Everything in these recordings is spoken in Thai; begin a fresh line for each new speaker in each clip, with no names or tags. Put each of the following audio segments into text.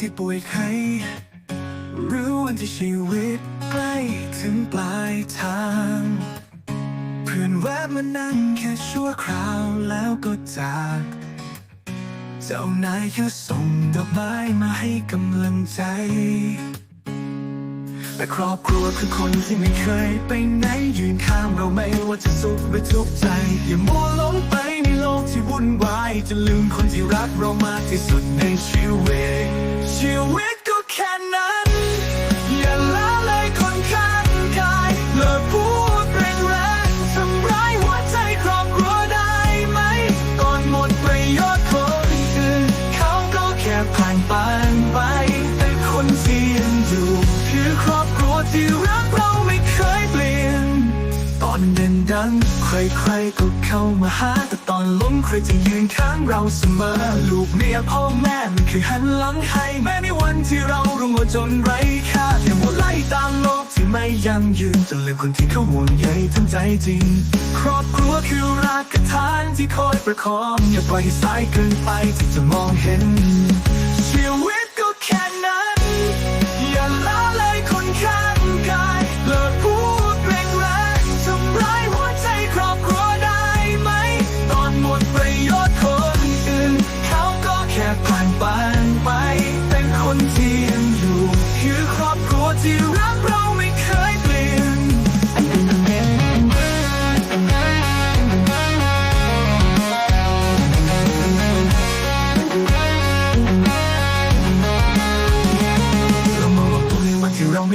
ที่ป่วยไข้หรือวันที่ชีวิตใกล้ถึงปลายทาง เพื่อนแวะมานั่งแค่ชั่วคราวแล้วก็จาก เจ้านายแค่ส่งดอกไม้มาให้กำลังใจ แต่ครอบครัวคือคนที่ไม่เคยไปไหนยืนข้างเราไม่ว่าจะสุขหรือทุกข์ใจ อย่ามัวหลงไปในโลกที่วุ่นวายจะลืมคนที่รักเรามากที่สุดในชีวิตชีวิต ใครๆก็เข้ามาหา แต่ตอนล้มใครจะยืนข้างเราเสมอ ลูกเมียพ่อแม่ไม่เคยหันหลังให้ แม้ในวันที่เรารุ่งว่าจนไร้ค่าอย่ามัวไล่ตามโลกที่ไม่ยั่งยืนจนลืมคนที่เขาห่วงใยทั้งใจจริง ครอบครัวคือรากฐานที่คอยประคองอย่าปล่อยให้สายเกินไปที่จะมองเห็น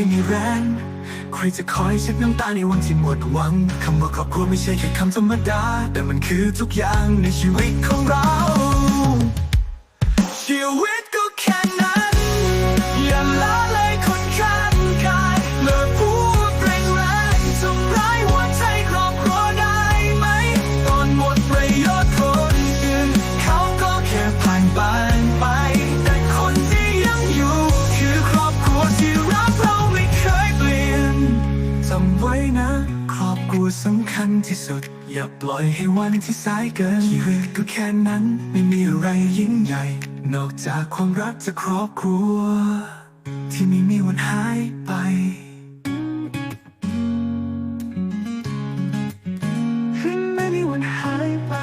ไม่มีแรง ใครจะคอยเช็ดน้ำตาในวันที่หมดหวัง คำว่าครอบครัวไม่ใช่แค่คำธรรมดา แต่มันคือทุกอย่างในชีวิตของเราชีวิต สำคัญที่สุด อย่าปล่อยให้วันที่สายเกินชีวิตก็แค่นั้นไม่มีอะไรยิ่งใหญ่ นอกจากความรักจากครอบครัว ที่ไม่มีวันหายไปไม่มีวันหายไป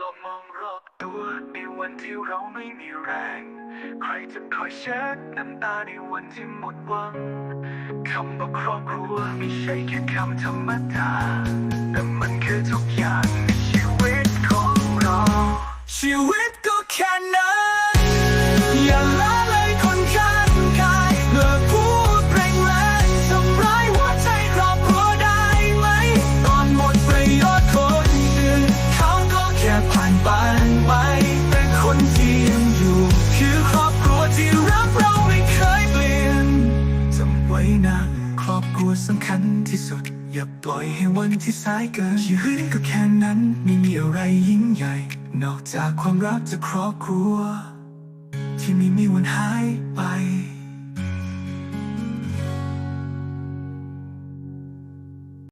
ลองมองรอบตัวในวันที่เราไม่มีแรง ใครจะคอยเช็ดน้ำตาในวันที่หมดหวังคำว่าครอบครัวไม่ใช่แค่คำธรรมดาแต่มันคือทุกอย่างในชีวิตของเราชีวิต สำคัญที่สุด อย่าปล่อยให้วันที่สายเกินชีวิตก็แค่นั้นไม่มีอะไรยิ่งใหญ่ นอกจากความรักจากครอบครัว ที่ไม่มีวันหายไป